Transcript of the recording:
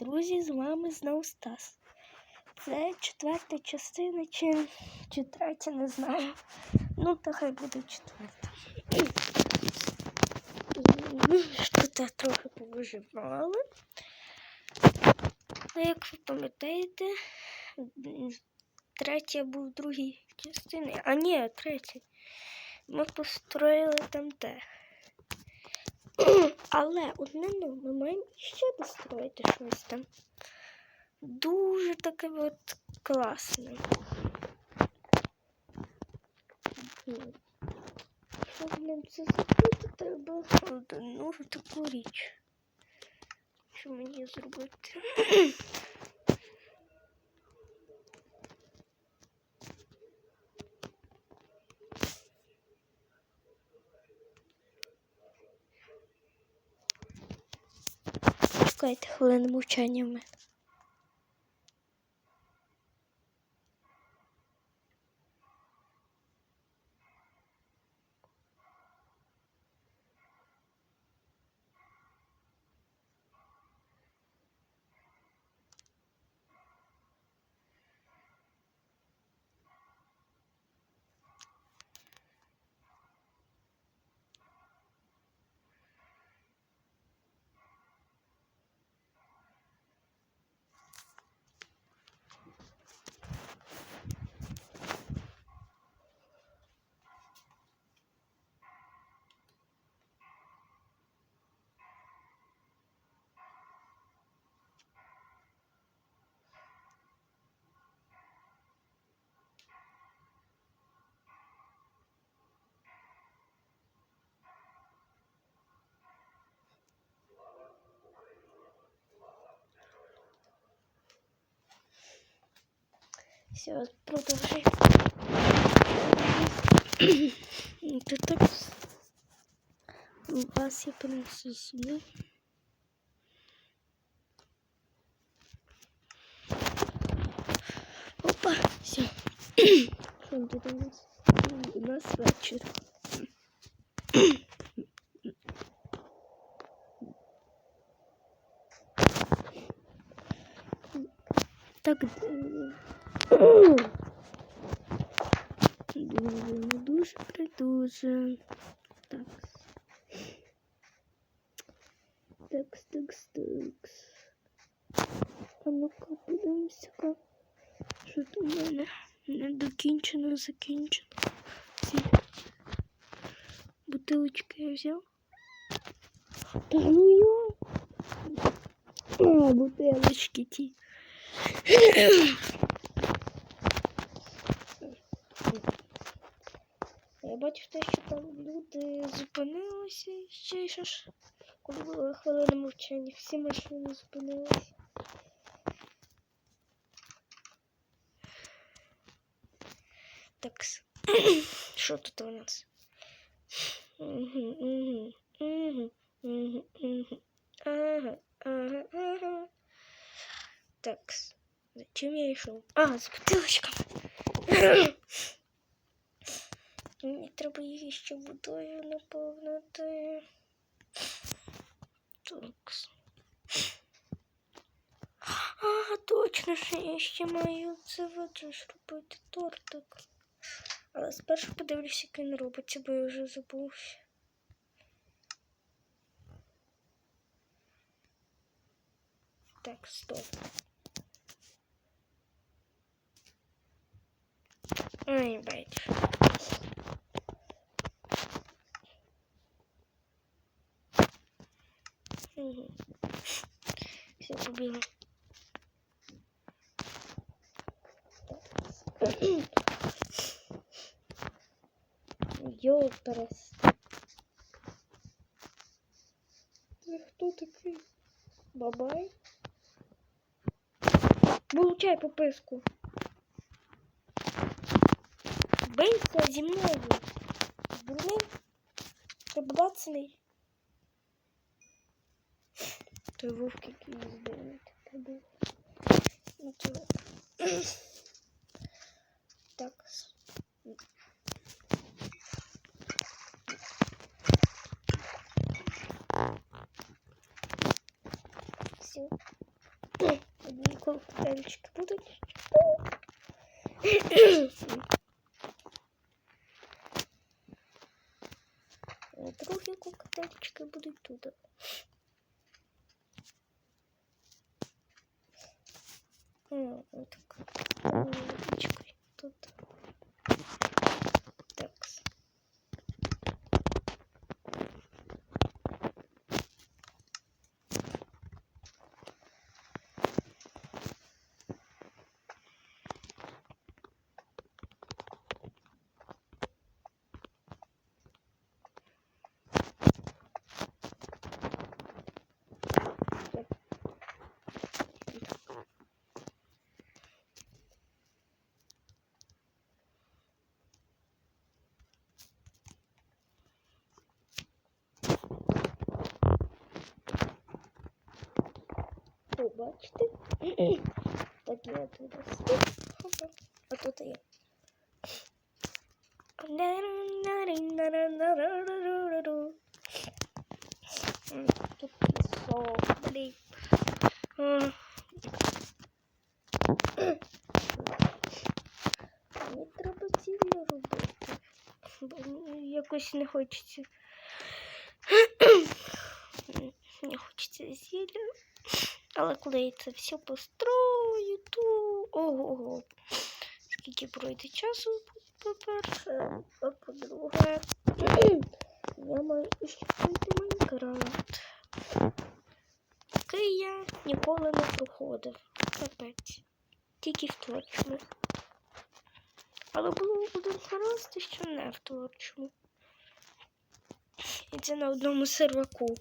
Друзі, з вами знову Стас. Це четверта частина чи, чи третя, не знаю. Ну, то хай буде четверта. Тут я трохи повиживала. Ну, як ви пам'ятаєте, третя був другій частині. А ні, третя. Ми построїли там те. Але одне ну, ми маємо ще достроїти щось там. Дуже таке от класне. Щоб нам це зробити, треба одну таку річ. Що мені зробити? Чекайте хвилину мовчання в мене. Все, продовжуй. Ти так вас я принесу сюди. Опа, все. Що тут у? У нас вечір. Так. Дуже, дуже придуже. Так. Такс, такс, такс. А ну-ка, подивимося, що тут у мене не докінчено, закінчено. Ці бутилочки я взяв. Та ну йо. А, бутилочки ті. Я бачив те, що там люди зупинилися ще що ж, коли була хвилина мовчання, всі машини зупинилися. Так, що тут у нас? Мгм, мгм, мгм, мгм, мгм. Ага, ага, ага. Зачем я йшов? А, з бутилочками. Мені треба її ще водою наповнити. Так. А, точно, що я ще маю це ж робити тортик. Але спершу подивлюся, як він робиться, бо я вже забувся. Так, стоп. Ай, бать. Угу. Все, побігла. Йо, Тарас. Ти хто такий? Бабай? Получай пописку. Бийся зі мною. Дурний? Ти? Той вовк, збив таке був. Ну, то... Так. Все. Коктейльчики будуть. Другі коктейльчики будуть тут. Отак. бачите? Так я туди стих. Хопа. А тут я. М, Тут соболі. М. Мені треба цілі робити. Бо мені якось не хочеться. Не хочеться зілля. Але коли я це все построю, то ого-го. Скільки пройде часу, по-перше, а по-друге, я маю ще пройти Майнкрафт. Який я ніколи не проходив. Капець. Тільки в творчому. Але було один гаразд, що не в творчому. І це на одному серваку.